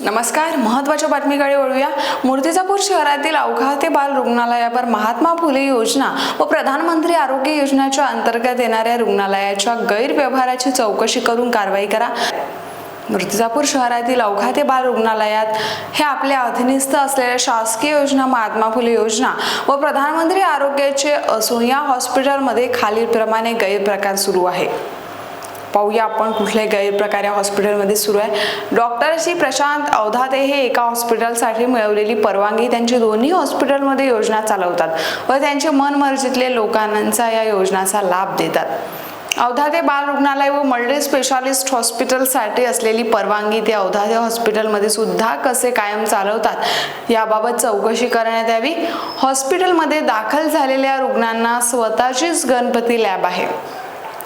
नमस्कार महत्त्वाच्या बातमीकडे वळूया. मूर्तिजापूर शहरातील अवघा ते बाल रुग्णालयावर महात्मा फुले योजना व प्रधानमंत्री आरोग्य योजनेच्या अंतर्गत येणाऱ्या रुग्णालयाच्या गैरव्यवहाराची चौकशी करून कारवाई करा. मूर्तिजापूर शहरातील अवघा ते बाल रुग्णालयात हे आपल्या अधीनस्थ असलेल्या शासकीय योजना महात्मा फुले योजना व प्रधानमंत्री आरोग्याचे असून या हॉस्पिटलमध्ये खालीलप्रमाणे गैरप्रकार सुरू आहे पाहूया आपण कुठल्या गैरप्रकारे हॉस्पिटलमध्ये सुरू आहे. डॉक्टर श्री प्रशांत अवधाते हे एका हॉस्पिटलसाठी मिळवलेली परवानगी त्यांची दोन्ही हॉस्पिटलमध्ये योजना चालवतात व त्यांचे मनमर्जीतले लोकांचा या योजनाचा लाभ देतात. अवधाते बाल रुग्णालय व मल्टी स्पेशालिस्ट हॉस्पिटलसाठी असलेली परवानगी ते अवधाते हॉस्पिटलमध्ये सुद्धा कसे कायम चालवतात याबाबत चौकशी करण्यात यावी. हॉस्पिटलमध्ये दाखल झालेल्या रुग्णांना स्वतःचीच गणपती लॅब आहे.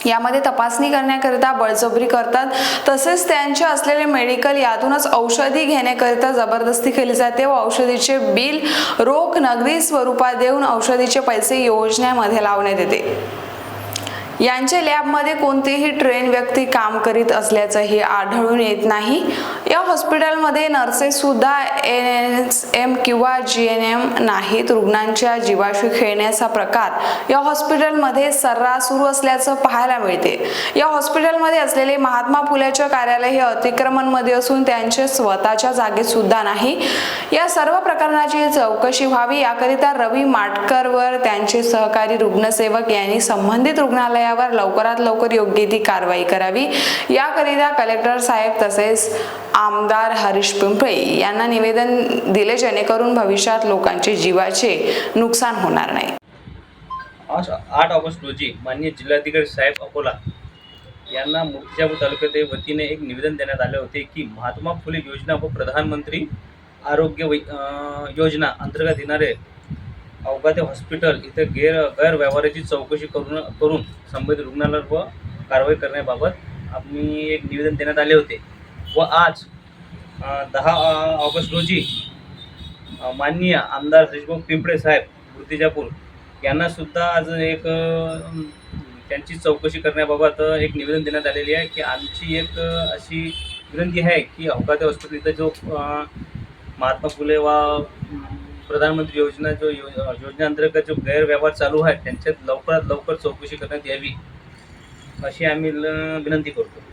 यामध्ये तपासणी करण्याकरिता बळजबरी करतात. तसेच त्यांचे असलेले मेडिकल यातूनच औषधी घेण्याकरिता जबरदस्ती केली जाते व औषधीचे बिल रोख नगदी स्वरूपात देऊन औषधीचे पैसे योजनेमध्ये लावण्यात येते. यांच्या लॅबमध्ये कोणतीही ट्रेन व्यक्ती काम करीत असल्याचंही आढळून येत नाही. या हॉस्पिटलमध्ये नर्सेस सुद्धा एन एस एम किंवा जी एन एम नाहीत. रुग्णांच्या जीवाशी खेळण्याचा प्रकार या हॉस्पिटलमध्ये सर्रास सुरू असल्याचं पाहायला मिळते. या हॉस्पिटलमध्ये असलेले महात्मा फुलेचे कार्यालय हे अतिक्रमणमध्ये असून त्यांचे स्वतःच्या जागेत सुद्धा नाही. या सर्व प्रकरणाची चौकशी व्हावी याकरिता रवी माटकरवर त्यांचे सहकारी रुग्णसेवक यांनी संबंधित रुग्णालयावर लवकरात लवकर योग्य ती कारवाई करावी. याकरिता कलेक्टर साहेब तसेच आमदार हरीश पिंपळे यांना निवेदन दिले जेणेकरून भविष्यात लोकांचे जीवाचे नुकसान होणार नाही. आज आठ ऑगस्ट रोजी माननीय जिल्हाधिकारी साहेब अकोला यांना मूर्तिजापूर तालुक्याच्या वतीने एक निवेदन देण्यात आले होते की महात्मा फुले योजना व प्रधानमंत्री आरोग्य योजना अंतर्गत येणारे अवघाते हॉस्पिटल इथे गैर गैरव्यवहाराची चौकशी करून करून संबंधित रुग्णालयावर व कारवाई करण्याबाबत आम्ही एक निवेदन देण्यात आले होते. व आज दहा ऑगस्ट रोजी माननीय आमदार हरीशभाऊ पिंपळे साहेब मूर्तिजापूर यांनासुद्धा आज एक त्यांची चौकशी करण्याबाबत एक निवेदन देण्यात आलेली आहे की आमची एक अशी विनंती आहे की अवकाते हॉस्पिटल इथं जो महात्मा फुले वा प्रधानमंत्री योजना जो योजनेअंतर्गत जो गैरव्यवहार चालू आहे त्यांच्यात लवकरात लवकर चौकशी करण्यात यावी अशी आम्ही ल- विनंती करतो.